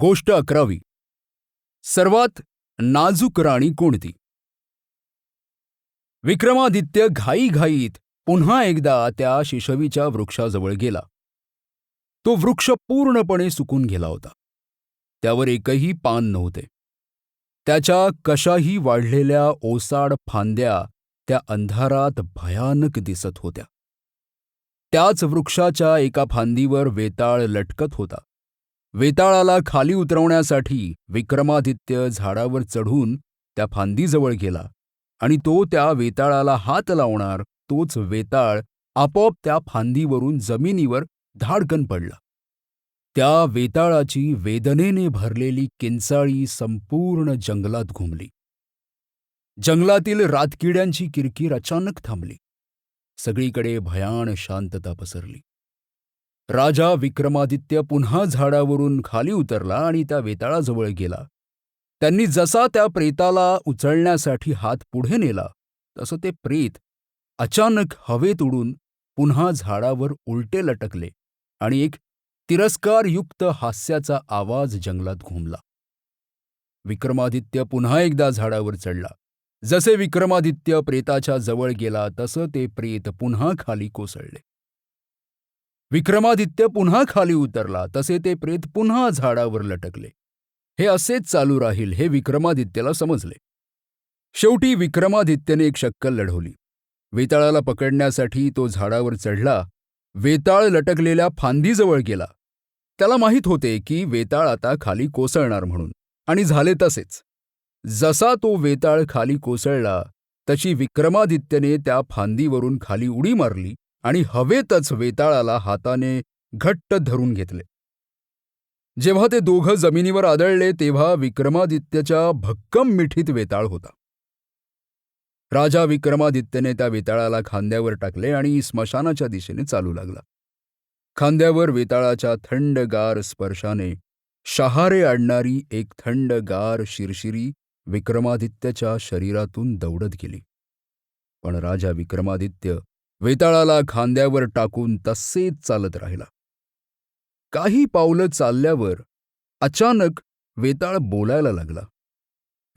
गोष्ट अकरावी. सर्वात नाजूक राणी कोणती? विक्रमादित्य घाईघाईत पुन्हा एकदा त्या शिशवीच्या वृक्षाजवळ गेला. तो वृक्ष पूर्णपणे सुकून गेला होता. त्यावर एकही पान नव्हते. त्याच्या कशाही वाढलेल्या ओसाड फांद्या त्या अंधारात भयानक दिसत होत्या. त्याच वृक्षाच्या एका फांदीवर वेताळ लटकत होता. वेताळाला खाली उतरवण्यासाठी विक्रमादित्य झाडावर चढून त्या फांदीजवळ गेला आणि तो त्या वेताळाला हात लावणार तोच वेताळ आपोआप त्या फांदीवरून जमिनीवर धाडकन पडला. त्या वेताळाची वेदनेने भरलेली किंचाळी संपूर्ण जंगलात घुमली. जंगलातील रातकिड्यांची किरकिर अचानक थांबली. सगळीकडे भयान शांतता पसरली. राजा विक्रमादित्य पुन्हा झाडावरून खाली उतरला आणि त्या वेताळाजवळ गेला. त्यांनी जसा त्या प्रेताला उचलण्यासाठी हात पुढे नेला तसं ते प्रेत अचानक हवेत उडून पुन्हा झाडावर उलटे लटकले आणि एक तिरस्कारयुक्त हास्याचा आवाज जंगलात घुमला. विक्रमादित्य पुन्हा एकदा झाडावर चढला. जसे विक्रमादित्य प्रेताच्या जवळ गेला तसं ते प्रेत पुन्हा खाली कोसळले. विक्रमादित्य पुन्हा खाली उतरला तसे ते प्रेत पुन्हा झाडावर लटकले. हे असेच चालू राहील हे विक्रमादित्यला समजले. शेवटी विक्रमादित्यने एक शक्कल लढवली. वेताळाला पकडण्यासाठी तो झाडावर चढला वेताळ लटकलेल्या फांदीजवळ गेला. त्याला माहीत होते की वेताळ आता खाली कोसळणार म्हणून आणि झाले तसेच. जसा तो वेताळ खाली कोसळला तशी विक्रमादित्यने त्या फांदीवरून खाली उडी मारली आणि हवेतच वेताळाला हाताने घट्ट धरून घेतले. जेव्हा ते दोघं जमिनीवर आदळले तेव्हा विक्रमादित्यच्या भक्कम मिठीत वेताळ होता. राजा विक्रमादित्यने त्या वेताळाला खांद्यावर टाकले आणि स्मशानाच्या दिशेने चालू लागला. खांद्यावर वेताळाच्या थंडगार स्पर्शाने शहारे आणणारी एक थंडगार शिरशिरी विक्रमादित्यच्या शरीरातून दौडत गेली. पण राजा विक्रमादित्य वेताळाला खांद्यावर टाकून तसेच चालत राहिला. काही पावलं चालल्यावर अचानक वेताळ बोलायला लागला.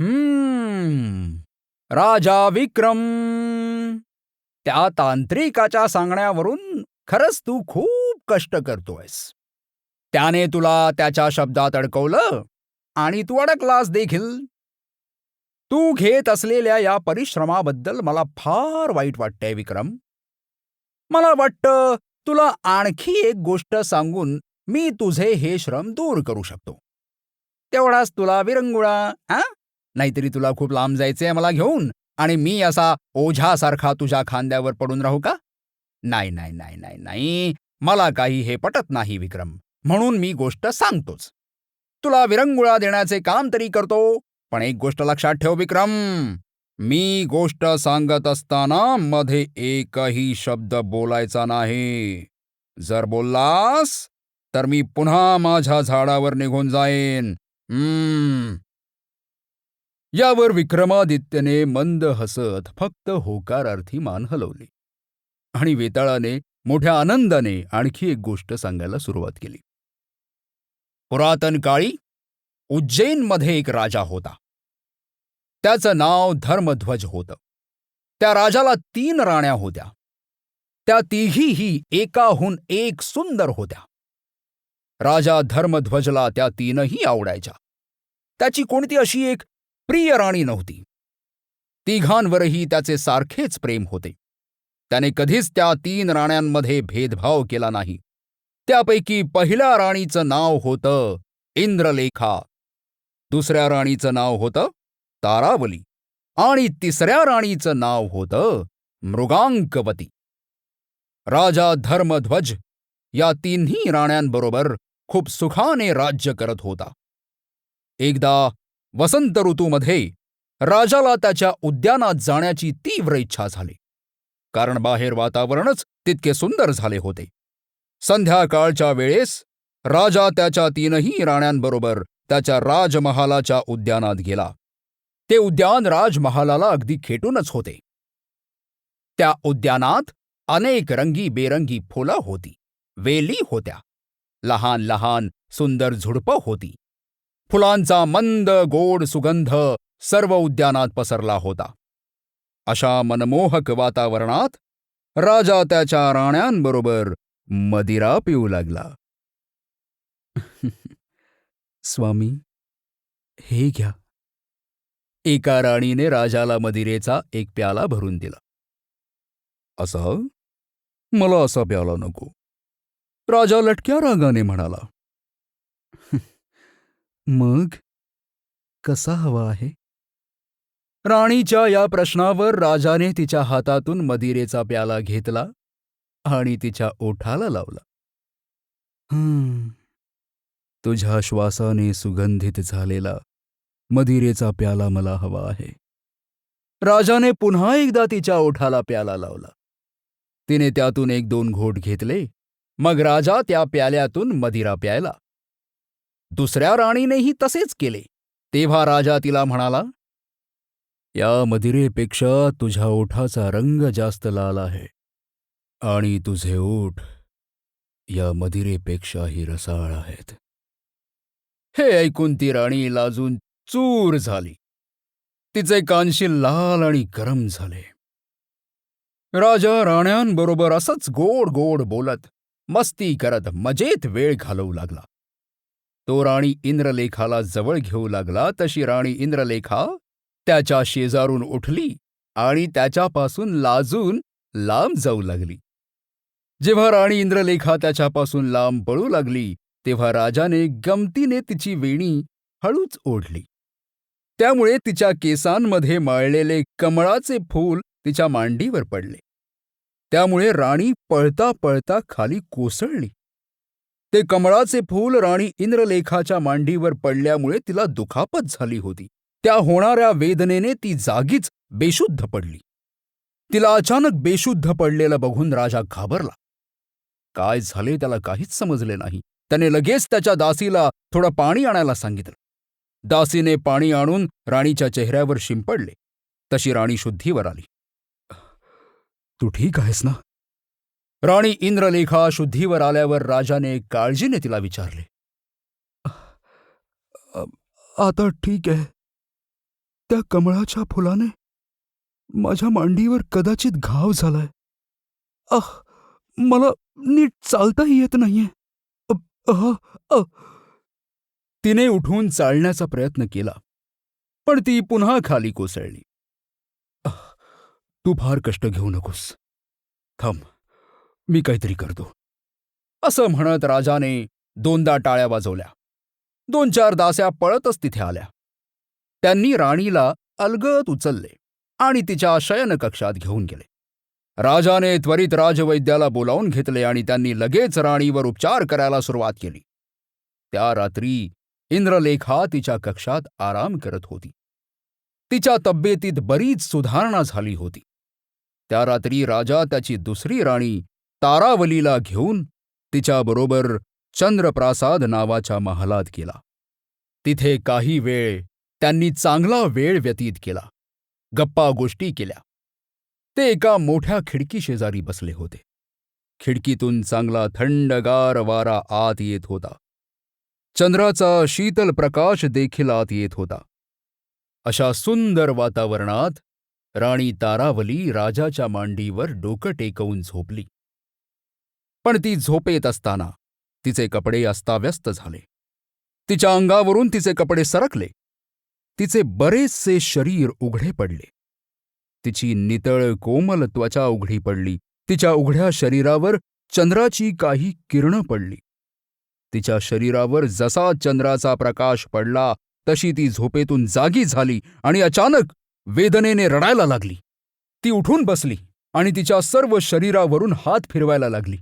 हम्म राजा विक्रम त्या तांत्रिकाच्या सांगण्यावरून खरंच तू खूप कष्ट करतोयस. त्याने तुला त्याच्या शब्दात अडकवलं आणि तू अडकलास देखील. तू घेत असलेल्या या परिश्रमाबद्दल मला फार वाईट वाटतंय विक्रम. मला वाटतं तुला आणखी एक गोष्ट सांगून मी तुझे हे श्रम दूर करू शकतो. तेवढाच तुला विरंगुळा हा? नाहीतरी तुला खूप लांब जायचंय मला घेऊन आणि मी असा ओझ्यासारखा तुझ्या खांद्यावर पडून राहू का? नाही नाही नाही नाही नाही. मला काही हे पटत नाही विक्रम. म्हणून मी गोष्ट सांगतोच. तुला विरंगुळा देण्याचे काम तरी करतो पण एक गोष्ट लक्षात ठेव विक्रम. मी गोष्ट सांगत असताना मध्ये एकही शब्द बोलायचा नाही. जर बोललास तर मी पुन्हा माझ्या झाडावर निघून जाईन. हम्म. यावर विक्रमादित्यने मंद हसत फक्त होकारार्थी मान हलवली. आणि वेताळाने मोठ्या आनंदाने आणखी एक गोष्ट सांगायला सुरुवात केली. पुरातन काळी उज्जैनमध्ये एक राजा होता. त्याचं नाव धर्मध्वज होतं. त्या राजाला तीन राण्या होत्या. त्या तिघीही एकाहून एक सुंदर होत्या. राजा धर्मध्वजला त्या तीनही आवडायच्या. त्याची कोणती अशी एक प्रिय राणी नव्हती. तिघांवरही त्याचे सारखेच प्रेम होते. त्याने कधीच त्या तीन राण्यांमध्ये भेदभाव केला नाही. त्यापैकी पहिल्या राणीचं नाव होतं इंद्रलेखा. दुसऱ्या राणीचं नाव होतं तारावली आणि तिसऱ्या राणीचं नाव होतं मृगांकवती राजा धर्मध्वज या तिन्ही राण्यांबरोबर खूप सुखाने राज्य करत होता. एकदा वसंत ऋतूमध्ये राजाला त्याच्या उद्यानात जाण्याची तीव्र इच्छा झाली. कारण बाहेर वातावरणच तितके सुंदर झाले होते. संध्याकाळच्या वेळेस राजा त्याच्या तीनही राण्यांबरोबर त्याच्या राजमहालाच्या उद्यानात गेला. ते उद्यान राजमहालाला अगदी खेटूनच होते. त्या उद्यानात अनेक रंगी बेरंगी फुलं होती वेली होत्या लहान लहान सुंदर झुडपं होती. फुलांचा मंद गोड सुगंध सर्व उद्यानात पसरला होता. अशा मनमोहक वातावरणात राजा त्याच्या राण्यांबरोबर मदिरा पिऊ लागला. स्वामी हे घ्या. एका राणीने राजाला मदिरेचा एक प्याला भरून दिला. असा? मला असा प्याला नको. राजा लटक्या रागाने म्हणाला. मग कसा हवा आहे? राणीच्या या प्रश्नावर राजाने तिच्या हातातून मदिरेचा प्याला घेतला आणि तिच्या ओठाला लावला. तुझ्या श्वासाने सुगंधित झालेला मदिरेचा प्याला मला हवा आहे. राजाने पुन्हा एकदा तिच्या ओठाला प्याला लावला. तिने त्यातून एक दोन घोट घेतले मग राजा त्या प्याल्यातून मदिरा प्यायला. दुसऱ्या राणीनेही तसेच केले. तेव्हा राजा तिला म्हणाला या मदिरेपेक्षा तुझ्या ओठाचा रंग जास्त लाल आहे आणि तुझे ओठ या मदिरेपेक्षाही रसाळ आहेत. हे ऐकून ती राणी लाजून चूर झाली. तिचे कानशी लाल आणि गरम झाले. राजा राण्यांबरोबर असंच गोड गोड बोलत मस्ती करत मजेत वेळ घालवू लागला. तो राणी इंद्रलेखाला जवळ घेऊ लागला तशी राणी इंद्रलेखा त्याच्या शेजारून उठली आणि त्याच्यापासून लाजून लांब जाऊ लागली. जेव्हा राणी इंद्रलेखा त्याच्यापासून लांब पळू लागली तेव्हा राजाने गमतीने तिची वेणी हळूच ओढली. त्यामुळे तिच्या केसांमध्ये माळलेले कमळाचे फूल तिच्या मांडीवर पडले. त्यामुळे राणी पळता पळता खाली कोसळली. ते कमळाचे फूल राणी इंद्रलेखाच्या मांडीवर पडल्यामुळे तिला दुखापत झाली होती. त्या होणाऱ्या वेदनेने ती जागीच बेशुद्ध पडली. तिला अचानक बेशुद्ध पडलेलं बघून राजा घाबरला. काय झाले त्याला काहीच समजले नाही. त्याने लगेच त्याच्या दासीला थोडं पाणी आणायला सांगितलं. दासीने पाणी आणून राणीच्या चेहऱ्यावर शिंपडले. तशी राणी शुद्धीवर आली. तू ठीक आहेस ना? राणी इंद्रलेखा शुद्धीवर आल्यावर राजाने काळजीने तिला विचारले. आता ठीक आहे. त्या कमळाच्या फुलाने माझ्या मांडीवर कदाचित घाव झालाय. आह मला नीट चालताही येत नाहीये. तिने उठून चालण्याचा प्रयत्न केला. पण ती पुन्हा खाली कोसळली. तू फार कष्ट घेऊ नकोस. थांब मी काहीतरी करतो. असं म्हणत राजाने दोनदा टाळ्या वाजवल्या. दोन चार दास्या पळतच तिथे आल्या. त्यांनी राणीला अलगद उचलले आणि तिच्या शयनकक्षात घेऊन गेले. राजाने त्वरित राजवैद्याला बोलावून घेतले आणि त्यांनी लगेच राणीवर उपचार करायला सुरुवात केली. त्या रात्री इंद्रलेखा तिच्या कक्षात आराम करत होती. तिच्या तब्येतीत बरीच सुधारणा झाली होती. त्या रात्री राजा त्याची दुसरी राणी तारावलीला घेऊन तिच्याबरोबर चंद्रप्रासाद नावाच्या महालात गेला. तिथे काही वेळ त्यांनी चांगला वेळ व्यतीत केला. गप्पा गोष्टी केल्या. ते एका मोठ्या खिडकी शेजारी बसले होते. खिडकीतून चांगला थंडगार वारा आत येत होता. चंद्राचा शीतल प्रकाश देखील आत येत होता. अशा सुंदर वातावरणात राणी तारावली राजाच्या मांडीवर डोकं टेकवून झोपली. पण ती झोपेत असताना तिचे कपडे अस्ताव्यस्त झाले. तिच्या अंगावरून तिचे कपडे सरकले. तिचे बरेचसे शरीर उघडे पडले. तिची नितळ कोमल त्वचा उघडी पडली. तिच्या उघड्या शरीरावर चंद्राची काही किरणं पडली. तिच्या शरीरावर जसा चंद्राचा प्रकाश पडला तशी ती झोपेतून जागी झाली आणि अचानक वेदनेने रडायला लागली. ती उठून बसली आणि तिच्या सर्व शरीरावरून हात फिरवायला लागली.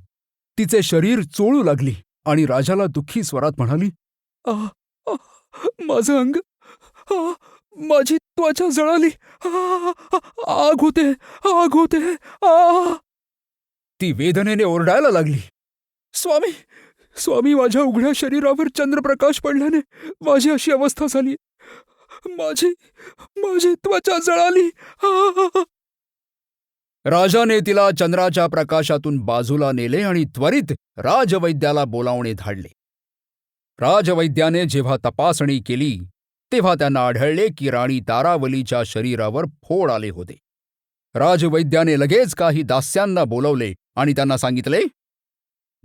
तिचे शरीर चोळू लागली आणि राजाला दुःखी स्वरात म्हणाली माझं अंग माझी त्वचा जळाली. आग होते आग होते आ. ती वेदनेने ओरडायला लागली स्वामी स्वामी माझ्या उघड्या शरीरावर चंद्रप्रकाश पडल्याने माझी अशी अवस्था झाली. माझी माझी त्वचा जळाली. राजाने तिला चंद्राच्या प्रकाशातून बाजूला नेले आणि त्वरित राजवैद्याला बोलावणे धाडले. राजवैद्याने जेव्हा तपासणी केली तेव्हा त्यांना आढळले की राणी तारावलीच्या शरीरावर फोड आले होते. राजवैद्याने लगेच काही दास्यांना बोलवले आणि त्यांना सांगितले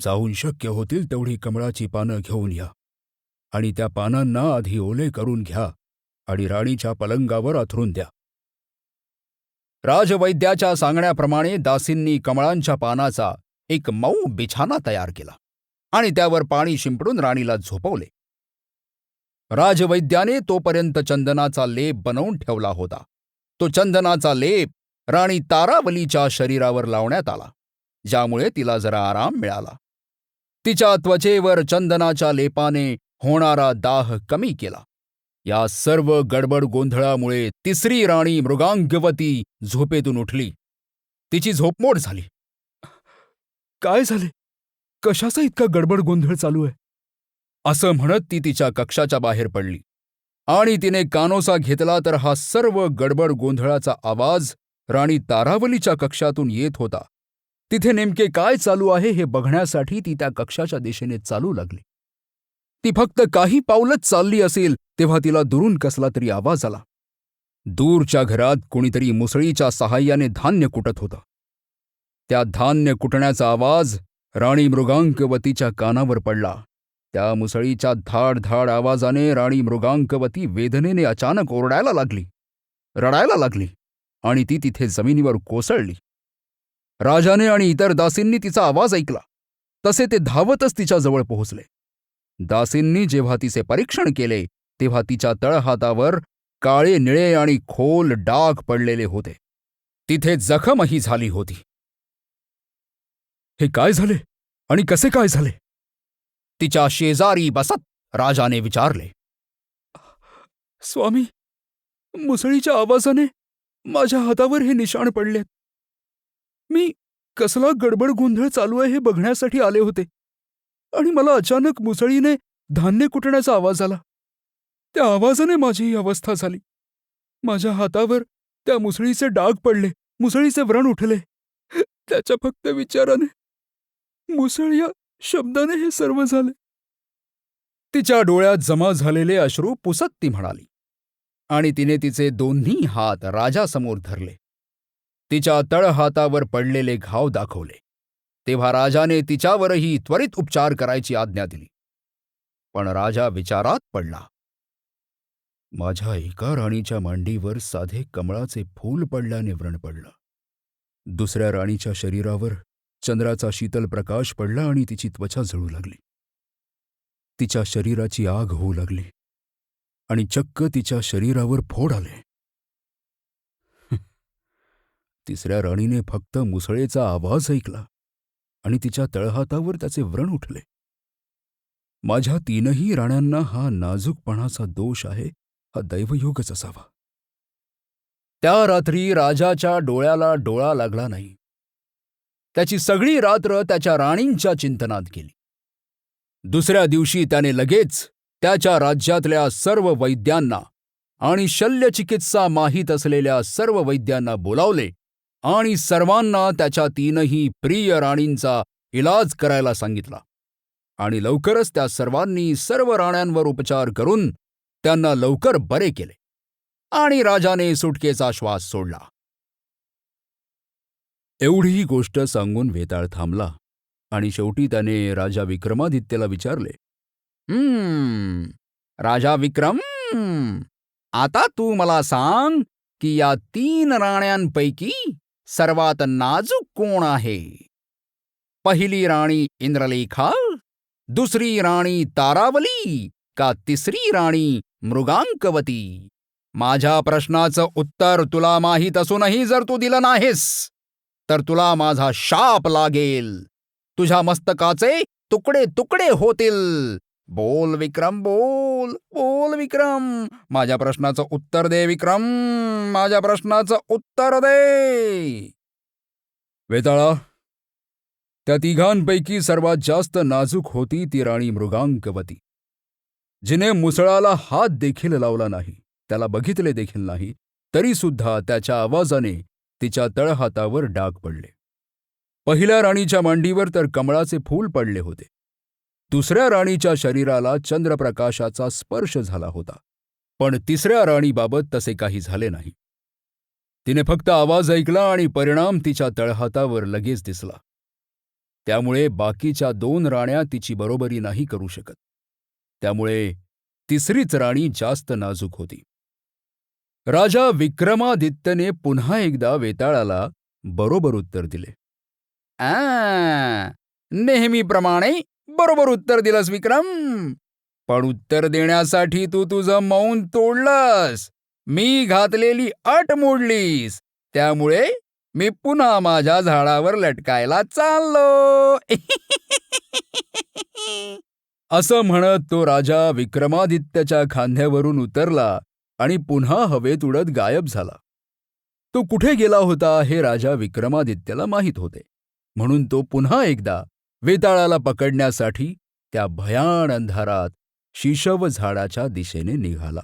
जाऊन शक्य होतील तेवढी कमळाची पानं घेऊन या. आणि त्या पानांना आधी ओले करून घ्या आणि राणीच्या पलंगावर अथरून द्या. राजवैद्याच्या सांगण्याप्रमाणे दासींनी कमळांच्या पानाचा एक मऊ बिछाना तयार केला आणि त्यावर पाणी शिंपडून राणीला झोपवले. राजवैद्याने तोपर्यंत चंदनाचा लेप बनवून ठेवला होता. तो चंदनाचा लेप राणी तारावलीच्या शरीरावर लावण्यात आला ज्यामुळे तिला जरा आराम मिळाला. तिच्या त्वचेवर चंदनाच्या लेपाने होणारा दाह कमी केला. या सर्व गडबड गोंधळामुळे तिसरी राणी मृगांगवती झोपेतून उठली. तिची झोपमोड झाली. काय झाले? कशाचा इतका गडबड गोंधळ चालू आहे? असं म्हणत ती तिच्या कक्षाच्या बाहेर पडली. आणि तिने कानोसा घेतला तर हा सर्व गडबड गोंधळाचा आवाज राणी तारावलीच्या कक्षातून येत होता. तिथे नेमके काय चालू आहे हे बघण्यासाठी ती त्या कक्षाच्या दिशेने चालू लागली. ती फक्त काही पावलंच चालली असेल तेव्हा तिला दुरून कसला तरी आवाज आला. दूरच्या घरात कोणीतरी मुसळीच्या सहाय्याने धान्य कुटत होतं. त्या धान्य कुटण्याचा आवाज राणी मृगांकवतीच्या कानावर पडला. त्या मुसळीच्या धाड धाड आवाजाने राणी मृगांकवती वेदनेने अचानक ओरडायला लागली. रडायला लागली आणि ती तिथे जमिनीवर कोसळली. राजाने आणि इतर दासींनी तिचा आवाज ऐकला. तसे ते धावतच तिच्याजवळ पोहोचले. दासींनी जेव्हा तिचे परीक्षण केले तेव्हा तिच्या तळहातावर काळे निळे आणि खोल डाग पडलेले होते. तिथे जखमही झाली होती. हे काय झाले? आणि कसे काय झाले? तिच्या शेजारी बसत राजाने विचारले. स्वामी मुसळीच्या आवाजाने माझ्या हातावर हे निशाण पडलेत. मी कसला गडबड गोंधळ चालू आहे हे बघण्यासाठी आले होते. आणि मला अचानक मुसळीने धान्य कुटण्याचा आवाज आला. त्या आवाजाने माझी ही अवस्था झाली. माझ्या हातावर त्या मुसळीचे डाग पडले. मुसळीचे व्रण उठले. त्याच्या फक्त विचाराने मुसळ या शब्दाने हे सर्व झाले. तिच्या डोळ्यात जमा झालेले अश्रू पुसत ती म्हणाली. आणि तिने तिचे दोन्ही हात राजासमोर धरले. तिच्या तळहातावर पडलेले घाव दाखवले. तेव्हा राजाने तिच्यावरही त्वरित उपचार करायची आज्ञा दिली. पण राजा विचारात पडला. माझ्या एका राणीच्या मांडीवर साधे कमळाचे फूल पडल्याने व्रण पडलं. दुसऱ्या राणीच्या शरीरावर चंद्राचा शीतल प्रकाश पडला आणि तिची त्वचा जळू लागली. तिच्या शरीराची आग होऊ लागली आणि चक्क तिच्या शरीरावर फोड आले. तिसऱ्या राणीने फक्त मुसळेचा आवाज ऐकला आणि तिच्या तळहातावर त्याचे व्रण उठले. माझ्या तीनही राण्यांना हा नाजूकपणाचा दोष आहे हा दैवयोगच असावा. त्या रात्री राजाच्या डोळ्याला डोळा लागला नाही. त्याची सगळी रात्र त्याच्या राणींच्या चिंतनात गेली. दुसऱ्या दिवशी त्याने लगेच त्याच्या राज्यातल्या सर्व वैद्यांना आणि शल्यचिकित्सा माहीत असलेल्या सर्व वैद्यांना बोलावले आणि सर्वांना त्याच्या तीनही प्रिय राणींचा इलाज करायला सांगितला. आणि लवकरच त्या सर्वांनी सर्व राण्यांवर उपचार करून त्यांना लवकर बरे केले. आणि राजाने सुटकेचा श्वास सोडला. एवढी गोष्ट सांगून वेताळ थांबला आणि शेवटी त्याने राजा विक्रमादित्यला विचारले हम्म राजा विक्रम आता तू मला सांग की या तीन राण्यांपैकी सर्वात नाजूक कोण आहे? पहिली राणी इंद्रलेखा दुसरी राणी तारावली का तिसरी राणी मृगांकवती? माझ्या प्रश्नाचं उत्तर तुला माहीत असूनही जर तू दिलं नाहीस तर तुला माझा शाप लागेल. तुझ्या मस्तकाचे तुकडे तुकडे होतील. बोल विक्रम बोल बोल विक्रम. माझ्या प्रश्नाचं उत्तर दे विक्रम. माझ्या प्रश्नाचं उत्तर दे. वेताळा त्या तिघांपैकी सर्वात जास्त नाजूक होती ती राणी मृगांकवती जिने मुसळाला हात देखील लावला नाही त्याला बघितले देखील नाही तरी सुद्धा त्याच्या आवाजाने तिच्या तळहातावर डाग पडले. पहिल्या राणीच्या मांडीवर तर कमळाचे फूल पडले होते. दुसऱ्या राणीच्या शरीराला चंद्रप्रकाशाचा स्पर्श झाला होता पण तिसऱ्या राणीबाबत तसे काही झाले नाही. तिने फक्त आवाज ऐकला आणि परिणाम तिच्या तळहातावर लगेच दिसला. त्यामुळे बाकीच्या दोन राण्या तिची बरोबरी नाही करू शकत. त्यामुळे तिसरीच राणी जास्त नाजूक होती. राजा विक्रमादित्यने पुन्हा एकदा वेताळाला बरोबर उत्तर दिले. आ, नेहमीप्रमाणे बरोबर उत्तर दिलंस विक्रम. पण उत्तर देण्यासाठी तू तुझं मौन तोडलंस. मी घातलेली अट मोडलीस. त्यामुळे मी पुन्हा माझ्या झाडावर लटकायला चाललो. असं म्हणत तो राजा विक्रमादित्यच्या खांद्यावरून उतरला आणि पुन्हा हवेत उडत गायब झाला. तो कुठे गेला होता हे राजा विक्रमादित्यला माहीत होते. म्हणून तो पुन्हा एकदा वेताळाला पकडण्यासाठी त्या भयाण अंधारात शिशव झाडाच्या दिशेने निघाला.